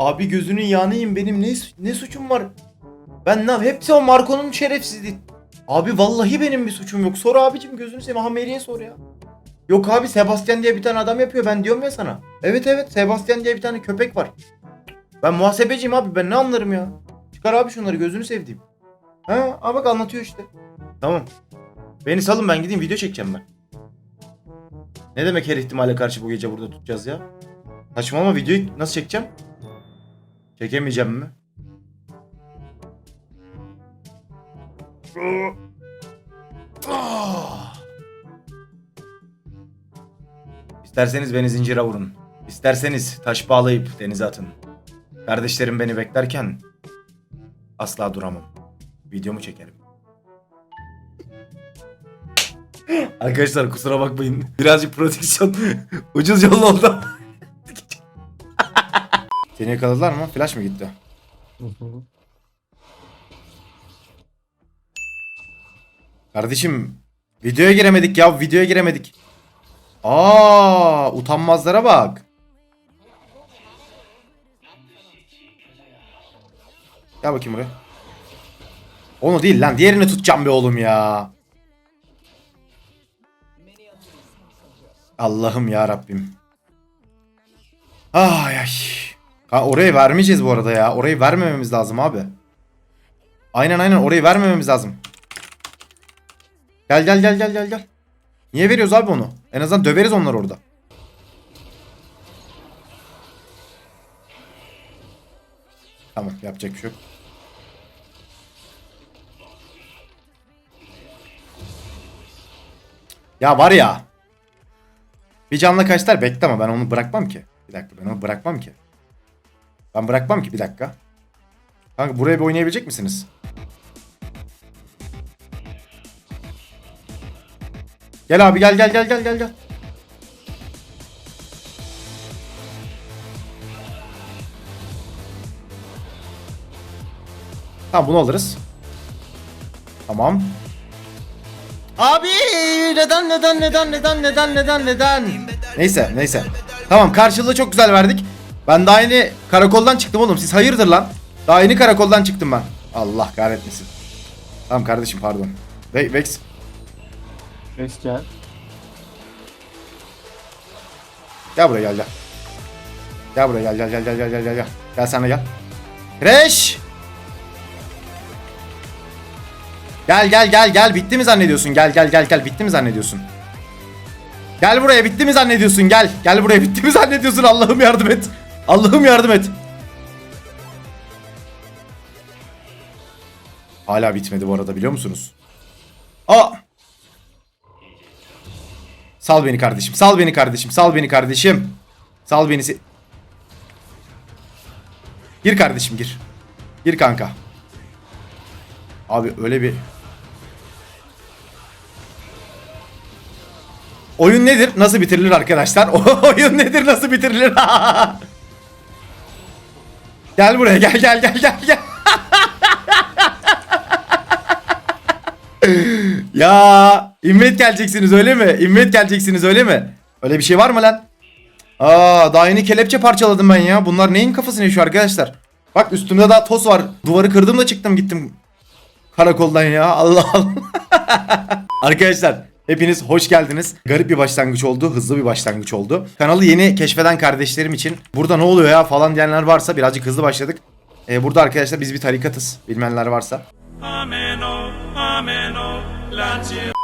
Abi gözünün yiyeyim benim ne, ne suçum var? Ben ne hepsi o Marco'nun şerefsizliği. Abi vallahi benim bir suçum yok. Sor abicim gözünü seveyim. Ha Mary'e sor ya. Yok abi Sebastian diye bir tane adam yapıyor ben diyorum ya sana. Evet evet Sebastian diye bir tane köpek var. Ben muhasebeciyim abi ben ne anlarım ya. Çıkar abi şunları gözünü sevdiğim. Ha, aa bak anlatıyor işte. Tamam. Beni salın ben gideyim video çekeceğim ben. Ne demek her ihtimale karşı bu gece burada tutacağız ya? Saçmalama videoyu nasıl çekeceğim? Çekemeyeceğim mi? İsterseniz beni zincire vurun. İsterseniz taş bağlayıp denize atın. Kardeşlerim beni beklerken asla duramam. Videomu çekerim. Arkadaşlar kusura bakmayın. Birazcık prodüksiyon ucuz yol oldu. Seni yakaladılar mı? Flash mı gitti? Kardeşim videoya giremedik ya videoya giremedik. Aa utanmazlara bak. Gel bakayım buraya. Onu değil lan diğerini tutacağım be oğlum ya. Allah'ım ya Rabbim. Ay ay. Ha, orayı vermeyeceğiz bu arada ya. Orayı vermememiz lazım abi. Aynen aynen orayı vermememiz lazım. Gel gel gel gel gel gel. Niye veriyoruz abi onu? En azından döveriz onları orada. Tamam yapacak bir şey yok. Ya var ya. Bir canla kaçlar bekle ama ben onu bırakmam ki. Bir dakika ben onu bırakmam ki. Ben bırakmam ki bir dakika. Kanka buraya bir oynayabilecek misiniz? Gel abi gel gel gel gel gel gel. Tamam bunu alırız. Tamam. Abi neden neden neden neden neden neden neden? Neyse neyse. Tamam karşılığı çok güzel verdik. Ben daha yeni karakoldan çıktım oğlum. Siz hayırdır lan? Daha yeni karakoldan çıktım ben. Allah kahretmesin. Tamam kardeşim pardon. Ve Vex. Vex gel. Gel buraya gel gel. Gel buraya gel gel gel gel gel gel gel. Gel, gel sana gel. Crash! Gel gel gel gel bitti mi zannediyorsun? Gel gel gel gel bitti mi zannediyorsun? Gel buraya bitti mi zannediyorsun? Gel. Gel buraya bitti mi zannediyorsun? Allah'ım yardım et. Allah'ım yardım et. Hala bitmedi bu arada biliyor musunuz? Aa! Sal beni kardeşim. Sal beni kardeşim. Sal beni kardeşim. Sal beni. Gir kardeşim gir. Gir kanka. Abi öyle bir Oyun nedir? Nasıl bitirilir arkadaşlar? Oyun nedir? Nasıl bitirilir? gel buraya gel gel gel gel gel. ya immet geleceksiniz öyle mi? İmmet geleceksiniz öyle mi? Öyle bir şey var mı lan? Aa daha yeni kelepçe parçaladım ben ya. Bunlar neyin kafasını yaşıyor arkadaşlar? Bak üstümde daha toz var. Duvarı kırdım da çıktım gittim. Karakoldan ya. Allah Allah. arkadaşlar hepiniz hoş geldiniz. Garip bir başlangıç oldu. Hızlı bir başlangıç oldu. Kanalı yeni keşfeden kardeşlerim için burada ne oluyor ya falan diyenler varsa birazcık hızlı başladık. Ee, burada arkadaşlar biz bir tarikatız. Bilmeyenler varsa.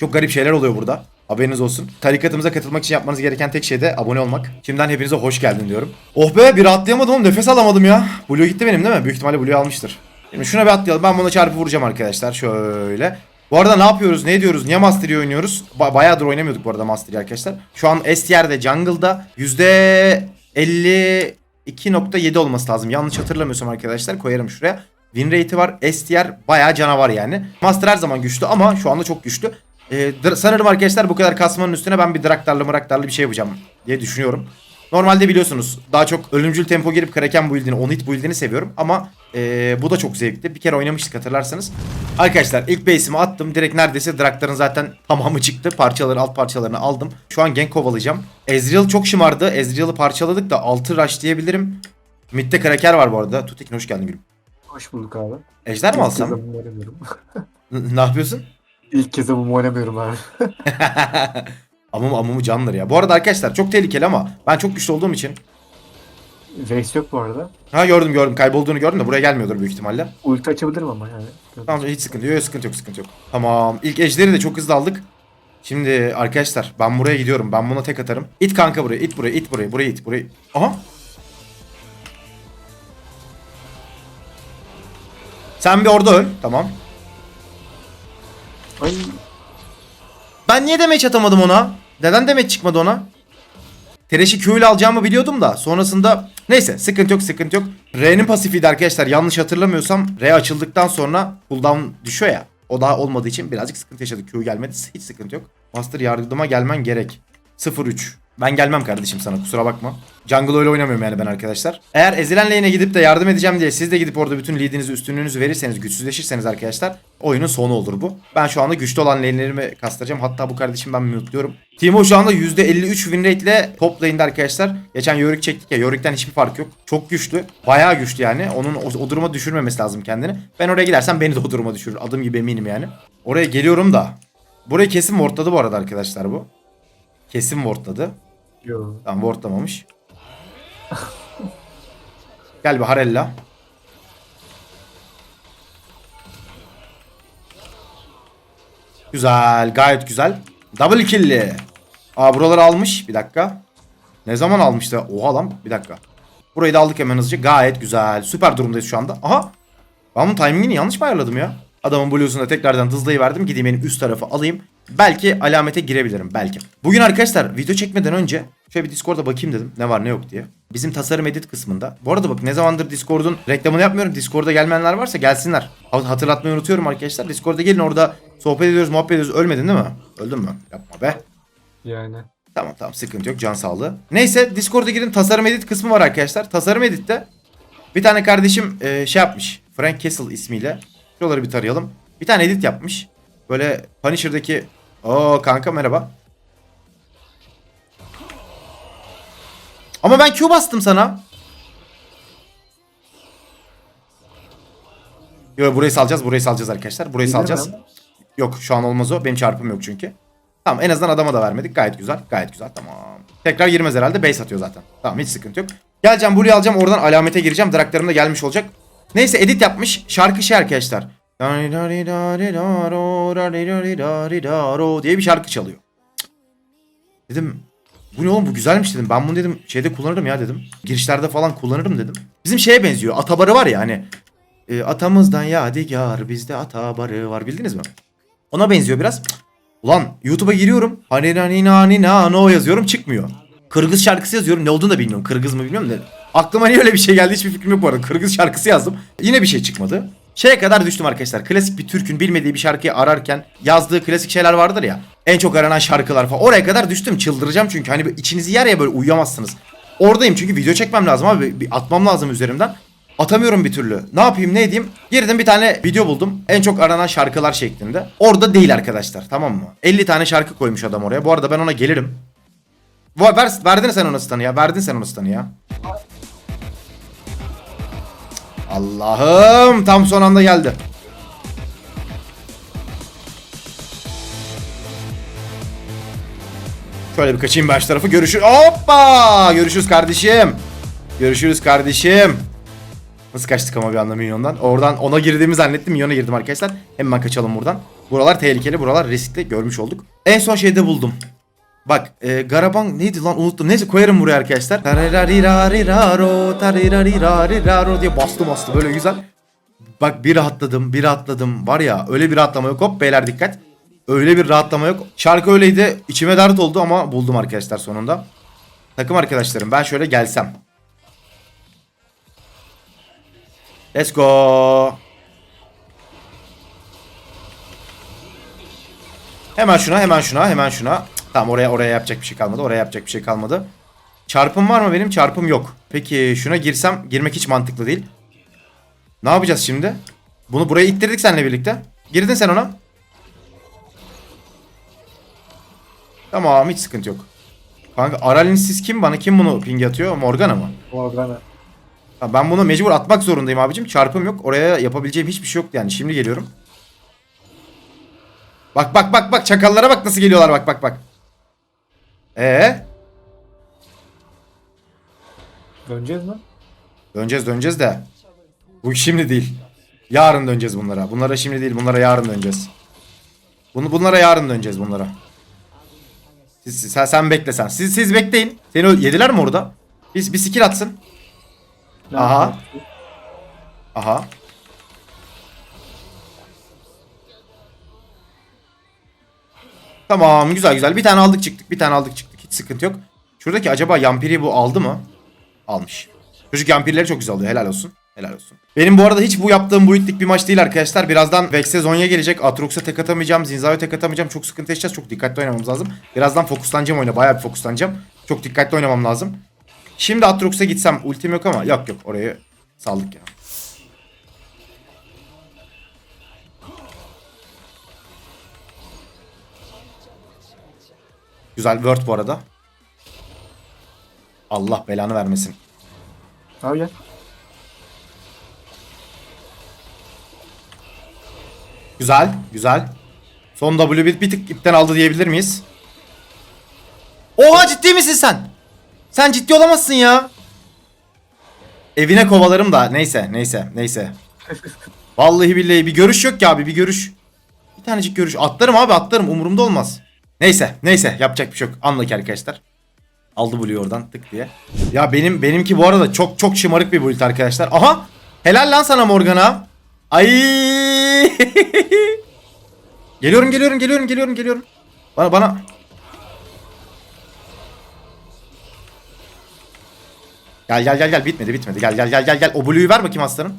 Çok garip şeyler oluyor burada. Haberiniz olsun. Tarikatımıza katılmak için yapmanız gereken tek şey de abone olmak. Şimdiden hepinize hoş geldin diyorum. Oh be bir rahatlayamadım oğlum nefes alamadım ya. Blue gitti benim değil mi? Büyük ihtimalle Blue almıştır. Şimdi şuna bir atlayalım. Ben buna çarpı vuracağım arkadaşlar. Şöyle. Bu arada ne yapıyoruz? Ne ediyoruz? Niye Mastery oynuyoruz? Ba- bayağıdır oynamıyorduk bu arada Mastery arkadaşlar. Şu an S tier'de jungle'da %52.7 olması lazım. Yanlış hatırlamıyorsam arkadaşlar koyarım şuraya. Win rate'i var. S tier bayağı canavar yani. Master her zaman güçlü ama şu anda çok güçlü. Ee, sanırım arkadaşlar bu kadar kasmanın üstüne ben bir draktarlı mıraktarlı bir şey yapacağım diye düşünüyorum. Normalde biliyorsunuz daha çok ölümcül tempo girip Kraken build'ini, Onit build'ini seviyorum ama ee, bu da çok zevkli. Bir kere oynamıştık hatırlarsanız. Arkadaşlar ilk base'imi attım. Direkt neredeyse Draktar'ın zaten tamamı çıktı. Parçaları, alt parçalarını aldım. Şu an gank kovalayacağım. Ezreal çok şımardı. Ezreal'ı parçaladık da 6 rush diyebilirim. Mid'de kraker var bu arada. Tutekin hoş geldin gülüm. Hoş bulduk abi. Ejder mi İlk alsam? kez amumu oynamıyorum. Ne yapıyorsun? İlk kez oynamıyorum abi. Amum amumu candır ya. Bu arada arkadaşlar çok tehlikeli ama ben çok güçlü olduğum için. Race yok bu arada. Ha gördüm gördüm kaybolduğunu gördüm de buraya gelmiyordur büyük ihtimalle. Ulti açabilirim ama yani. Tamam hiç sıkıntı yok, yok sıkıntı yok sıkıntı yok. Tamam ilk ejderi de çok hızlı aldık. Şimdi arkadaşlar ben buraya gidiyorum. Ben buna tek atarım. İt kanka buraya, it buraya, it buraya, buraya it, buraya. Aha. Sen bir orada öl. Tamam. Ay Ben niye demeç atamadım ona? Neden demeç çıkmadı ona? Tereşi Q ile alacağımı biliyordum da sonrasında neyse sıkıntı yok sıkıntı yok. R'nin pasifiydi arkadaşlar yanlış hatırlamıyorsam R açıldıktan sonra cooldown düşüyor ya. O daha olmadığı için birazcık sıkıntı yaşadık. Q gelmedi hiç sıkıntı yok. Master yardıma gelmen gerek. 0-3. Ben gelmem kardeşim sana kusura bakma. Jungle öyle oynamıyorum yani ben arkadaşlar. Eğer ezilen lane'e gidip de yardım edeceğim diye siz de gidip orada bütün lead'inizi üstünlüğünüzü verirseniz güçsüzleşirseniz arkadaşlar oyunun sonu olur bu. Ben şu anda güçlü olan lane'lerimi kastıracağım. Hatta bu kardeşim ben mute'luyorum. Timo şu anda %53 win rate ile top lane'de arkadaşlar. Geçen Yorick çektik ya Yorick'ten hiçbir fark yok. Çok güçlü. Bayağı güçlü yani. Onun o, o duruma düşürmemesi lazım kendini. Ben oraya gidersem beni de o duruma düşürür. Adım gibi eminim yani. Oraya geliyorum da. Burayı kesin wardladı bu arada arkadaşlar bu. Kesin wardladı. yo. Tamam wardlamamış. Gel bir Harella. Güzel. Gayet güzel. Double kill'li. Aa buraları almış. Bir dakika. Ne zaman almıştı? Oha lan. Bir dakika. Burayı da aldık hemen hızlıca. Gayet güzel. Süper durumdayız şu anda. Aha. Ben bunun timingini yanlış mı ayarladım ya? Adamın blues'unu da tekrardan hızlayıverdim. Gideyim benim üst tarafı alayım. Belki alamete girebilirim. Belki. Bugün arkadaşlar video çekmeden önce şöyle bir Discord'a bakayım dedim. Ne var ne yok diye. Bizim tasarım edit kısmında. Bu arada bak ne zamandır Discord'un reklamını yapmıyorum. Discord'a gelmeyenler varsa gelsinler. Ha- Hatırlatmayı unutuyorum arkadaşlar. Discord'a gelin orada sohbet ediyoruz, muhabbet ediyoruz. Ölmedin değil mi? Öldün mü? Yapma be. Yani. Tamam tamam sıkıntı yok can sağlığı. Neyse Discord'a girin tasarım edit kısmı var arkadaşlar. Tasarım editte bir tane kardeşim e, şey yapmış. Frank Castle ismiyle. Şuraları bir tarayalım. Bir tane edit yapmış. Böyle Punisher'daki Oo kanka merhaba. Ama ben Q bastım sana. Yo burayı salacağız, burayı salacağız arkadaşlar. Burayı mi salacağız. Yok şu an olmaz o. Benim çarpım yok çünkü. Tamam en azından adama da vermedik. Gayet güzel. Gayet güzel. Tamam. Tekrar girmez herhalde. Base atıyor zaten. Tamam hiç sıkıntı yok. Geleceğim buraya alacağım. Oradan alamete gireceğim. Draklarım da gelmiş olacak. Neyse edit yapmış. Şarkı şey arkadaşlar. Diye bir şarkı çalıyor. Dedim bu ne oğlum bu güzelmiş dedim. Ben bunu dedim şeyde kullanırım ya dedim. Girişlerde falan kullanırım dedim. Bizim şeye benziyor. Atabarı var ya hani. E, atamızdan yadigar bizde atabarı var bildiniz mi? Ona benziyor biraz. Ulan YouTube'a giriyorum. Hani nani nani na no yazıyorum çıkmıyor. Kırgız şarkısı yazıyorum. Ne olduğunu da bilmiyorum. Kırgız mı bilmiyorum da. Aklıma niye öyle bir şey geldi hiçbir fikrim yok bu arada. Kırgız şarkısı yazdım. Yine bir şey çıkmadı. Şeye kadar düştüm arkadaşlar. Klasik bir Türk'ün bilmediği bir şarkıyı ararken yazdığı klasik şeyler vardır ya. En çok aranan şarkılar falan. Oraya kadar düştüm. Çıldıracağım çünkü. Hani içinizi yer ya böyle uyuyamazsınız. Oradayım çünkü video çekmem lazım abi. Bir atmam lazım üzerimden. Atamıyorum bir türlü. Ne yapayım ne edeyim? Girdim bir tane video buldum. En çok aranan şarkılar şeklinde. Orada değil arkadaşlar tamam mı? 50 tane şarkı koymuş adam oraya. Bu arada ben ona gelirim. Ver, verdin sen ona stun'ı ya. Verdin sen ona stun'ı ya. Allah'ım tam son anda geldi. Şöyle bir kaçayım baş tarafı. Görüşür. Hoppa! Görüşürüz kardeşim. Görüşürüz kardeşim. Nasıl kaçtık ama bir anda milyondan. Oradan ona girdiğimi zannettim. Milyona girdim arkadaşlar. Hemen kaçalım buradan. Buralar tehlikeli. Buralar riskli. Görmüş olduk. En son şeyde buldum. Bak e, Garaban neydi lan unuttum. Neyse koyarım buraya arkadaşlar. Tarirarirariro diye bastı bastı böyle güzel. Bak bir rahatladım bir rahatladım. Var ya öyle bir rahatlama yok. Hop beyler dikkat. Öyle bir rahatlama yok. Şarkı öyleydi. İçime dert oldu ama buldum arkadaşlar sonunda. Takım arkadaşlarım ben şöyle gelsem. Let's go. Hemen şuna, hemen şuna, hemen şuna. Tamam oraya oraya yapacak bir şey kalmadı. Oraya yapacak bir şey kalmadı. Çarpım var mı benim? Çarpım yok. Peki şuna girsem girmek hiç mantıklı değil. Ne yapacağız şimdi? Bunu buraya ittirdik seninle birlikte. Girdin sen ona. Tamam hiç sıkıntı yok. Kanka Aral'in siz kim bana kim bunu ping atıyor? Morgana mı? Morgana. Ben bunu mecbur atmak zorundayım abicim. Çarpım yok. Oraya yapabileceğim hiçbir şey yok yani. Şimdi geliyorum. Bak bak bak bak çakallara bak nasıl geliyorlar bak bak bak. Ee, Döneceğiz mi? döneceğiz döneceğiz de. Bu şimdi değil. Yarın döneceğiz bunlara. Bunlara şimdi değil, bunlara yarın döneceğiz. Bunu bunlara yarın döneceğiz bunlara. Siz, sen, sen bekle sen. Siz siz bekleyin. Seni ö- yediler mi orada? Biz bir skill atsın. Ne Aha. Aha. Tamam güzel güzel. Bir tane aldık çıktık. Bir tane aldık çıktık. Hiç sıkıntı yok. Şuradaki acaba Yampiri bu aldı mı? Almış. Çocuk Yampirileri çok güzel alıyor. Helal olsun. Helal olsun. Benim bu arada hiç bu yaptığım bu itlik bir maç değil arkadaşlar. Birazdan Vex'e Zonya gelecek. Atrox'a tek atamayacağım. Zinza'ya tek atamayacağım. Çok sıkıntı yaşayacağız. Çok dikkatli oynamamız lazım. Birazdan fokuslanacağım oyuna. Bayağı bir fokuslanacağım. Çok dikkatli oynamam lazım. Şimdi Atrox'a gitsem ultim yok ama yok yok orayı saldık ya. Güzel word bu arada. Allah belanı vermesin. Abi gel. Güzel, güzel. Son W bir, bir tık ipten aldı diyebilir miyiz? Oha ciddi misin sen? Sen ciddi olamazsın ya. Evine kovalarım da neyse neyse neyse. Vallahi billahi bir görüş yok ki abi bir görüş. Bir tanecik görüş. Atlarım abi atlarım umurumda olmaz. Neyse neyse yapacak bir şey yok. Anla arkadaşlar. Aldı Blue'yu oradan tık diye. Ya benim benimki bu arada çok çok şımarık bir build arkadaşlar. Aha! Helal lan sana Morgana. Ay! geliyorum geliyorum geliyorum geliyorum geliyorum. Bana bana Gel gel gel gel bitmedi bitmedi. Gel gel gel gel gel. O Blue'yu ver bakayım aslanım.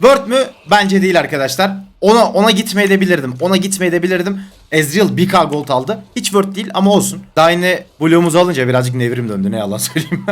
Word mü? Bence değil arkadaşlar. Ona ona gitmeye de bilirdim. Ona gitmeye de bilirdim. Ezreal 1k gold aldı. Hiç Word değil ama olsun. Daha yine Blue'umuzu alınca birazcık nevrim döndü. Ne yalan söyleyeyim.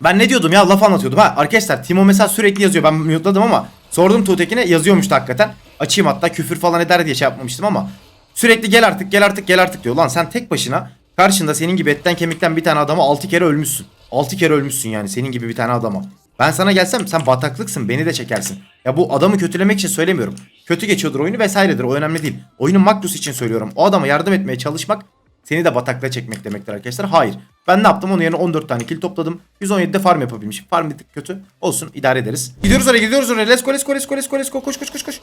ben ne diyordum ya? Laf anlatıyordum. Ha arkadaşlar Timo mesela sürekli yazıyor. Ben mute'ladım ama sordum Tuğtekin'e yazıyormuş da hakikaten. Açayım hatta küfür falan eder diye şey yapmamıştım ama sürekli gel artık gel artık gel artık diyor. Lan sen tek başına karşında senin gibi etten kemikten bir tane adama 6 kere ölmüşsün. 6 kere ölmüşsün yani senin gibi bir tane adama. Ben sana gelsem sen bataklıksın beni de çekersin. Ya bu adamı kötülemek için söylemiyorum. Kötü geçiyordur oyunu vesairedir o önemli değil. Oyunun makrosu için söylüyorum. O adama yardım etmeye çalışmak seni de bataklığa çekmek demektir arkadaşlar. Hayır. Ben ne yaptım? Onun yerine 14 tane kill topladım. 117'de farm yapabilmişim. Farm bir kötü. Olsun idare ederiz. Gidiyoruz oraya gidiyoruz oraya. Let's go let's go let's go let's go let's go. Koş koş koş koş.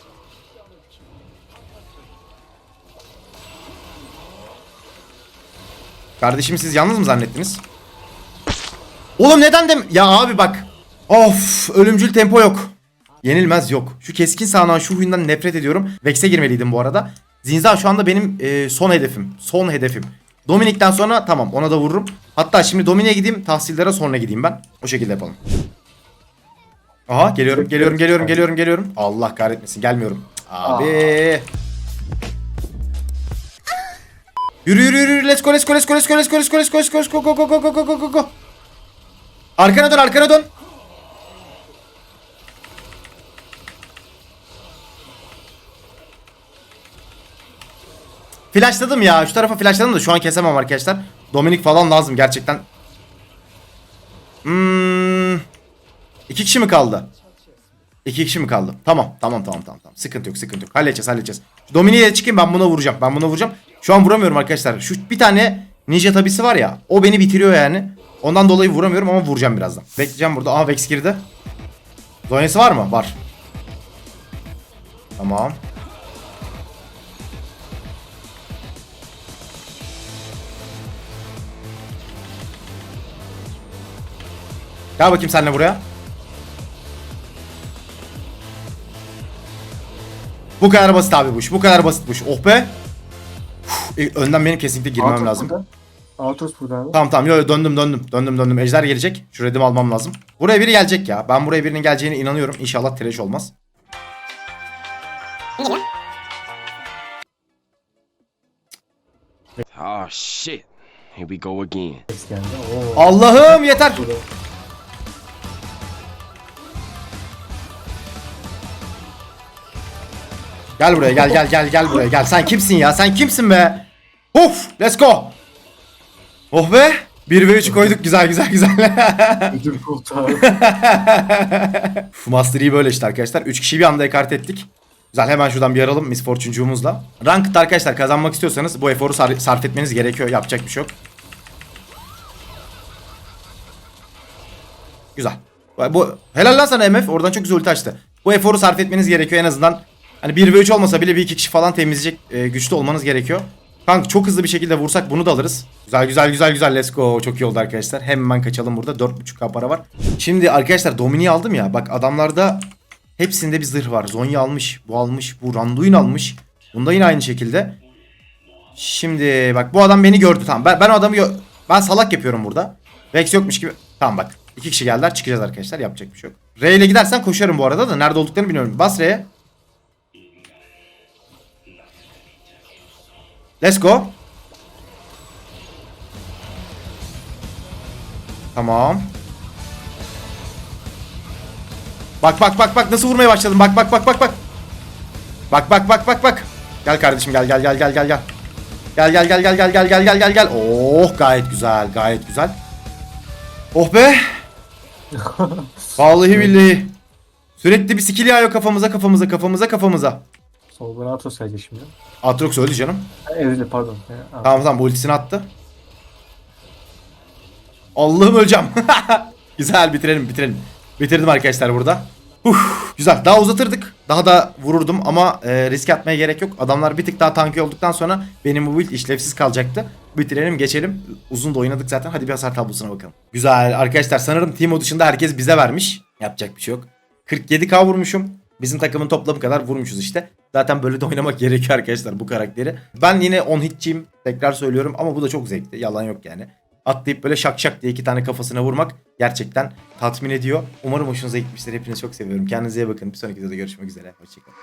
Kardeşim siz yalnız mı zannettiniz? Oğlum neden dem... Ya abi bak. Of ölümcül tempo yok. Yenilmez yok. Şu keskin sağlanan şu huyundan nefret ediyorum. Vex'e girmeliydim bu arada. Zinza şu anda benim e, son hedefim. Son hedefim. Dominik'ten sonra tamam ona da vururum. Hatta şimdi Dominik'e gideyim tahsillere sonra gideyim ben. O şekilde yapalım. Aha geliyorum geliyorum geliyorum geliyorum geliyorum. Allah kahretmesin gelmiyorum. Abi. Yürü yürü yürü let's go let's go let's go let's go let's go let's go let's go let's go let's go go go go go go go go Arkana dön arkana dön. Flashladım ya. Şu tarafa flashladım da şu an kesemem arkadaşlar. Dominik falan lazım gerçekten. Hmm. İki kişi mi kaldı? İki kişi mi kaldı? Tamam tamam tamam tamam. tamam. Sıkıntı yok sıkıntı yok. Halledeceğiz halledeceğiz. Dominik'e çıkayım ben buna vuracağım. Ben buna vuracağım. Şu an vuramıyorum arkadaşlar. Şu bir tane ninja tabisi var ya. O beni bitiriyor yani. Ondan dolayı vuramıyorum ama vuracağım birazdan. Bekleyeceğim burada. Aha Vex girdi. Zonyası var mı? Var. Tamam. Gel bakayım senle buraya. Bu kadar basit abi bu iş. Bu kadar basit bu iş. Oh be. Uf, e, önden benim kesinlikle girmem Outrus lazım. burada. Outrus burada abi. Tamam tamam yo, yo, döndüm döndüm döndüm döndüm. Ejder gelecek. Şu redimi almam lazım. Buraya biri gelecek ya. Ben buraya birinin geleceğine inanıyorum. İnşallah trash olmaz. Oh shit. Here we go again. Allah'ım yeter. Gel buraya gel gel gel gel buraya gel. Sen kimsin ya? Sen kimsin be? Uf, let's go. Oh be. 1 ve 3 koyduk güzel güzel güzel. Ödül. Uf, Master Yi böyle işte arkadaşlar. 3 kişiyi bir anda ekart ettik. Güzel hemen şuradan bir aralım Miss Fortune'cuğumuzla. Ranked arkadaşlar kazanmak istiyorsanız bu eforu sar- sarf etmeniz gerekiyor. Yapacak bir şey yok. Güzel. Bu helal lan sana MF. Oradan çok güzel ulti açtı. Bu eforu sarf etmeniz gerekiyor en azından. Hani 1 ve 3 olmasa bile bir iki kişi falan temizleyecek e, güçlü olmanız gerekiyor. Kanka çok hızlı bir şekilde vursak bunu da alırız. Güzel güzel güzel güzel let's go. Çok iyi oldu arkadaşlar. Hemen kaçalım burada. 4.5k para var. Şimdi arkadaşlar Domini'yi aldım ya. Bak adamlarda hepsinde bir zırh var. Zonya almış. Bu almış. Bu Randuin almış. Bunda yine aynı şekilde. Şimdi bak bu adam beni gördü. Tamam ben, ben o adamı ben salak yapıyorum burada. Vex yokmuş gibi. Tamam bak. iki kişi geldiler. Çıkacağız arkadaşlar. Yapacak bir şey yok. R ile gidersen koşarım bu arada da. Nerede olduklarını bilmiyorum. Bas R'ye. Let's go. Tamam. Bak bak bak bak nasıl vurmaya başladım. Bak bak bak bak bak. Bak bak bak bak bak. Gel kardeşim gel gel gel gel gel gel. Gel gel gel gel gel gel gel gel gel gel. Oh gayet güzel gayet güzel. Oh be. Vallahi billahi. Sürekli bir skill yağıyor kafamıza kafamıza kafamıza kafamıza. Soldan Atros gelecek şimdi. Atrox öldü canım. Ha, pardon. Ha, Tamam tamam bu ultisini attı. Allah'ım öleceğim. güzel bitirelim bitirelim. Bitirdim arkadaşlar burada. Uf, güzel daha uzatırdık. Daha da vururdum ama e, risk atmaya gerek yok. Adamlar bir tık daha tanki olduktan sonra benim bu build işlevsiz kalacaktı. Bitirelim geçelim. Uzun da oynadık zaten. Hadi bir hasar tablosuna bakalım. Güzel arkadaşlar sanırım Timo dışında herkes bize vermiş. Yapacak bir şey yok. 47k vurmuşum. Bizim takımın toplamı kadar vurmuşuz işte. Zaten böyle de oynamak gerekiyor arkadaşlar bu karakteri. Ben yine 10 hitçiyim. Tekrar söylüyorum ama bu da çok zevkli. Yalan yok yani. Atlayıp böyle şak şak diye iki tane kafasına vurmak gerçekten tatmin ediyor. Umarım hoşunuza gitmiştir. Hepinizi çok seviyorum. Kendinize iyi bakın. Bir sonraki videoda görüşmek üzere. Hoşçakalın.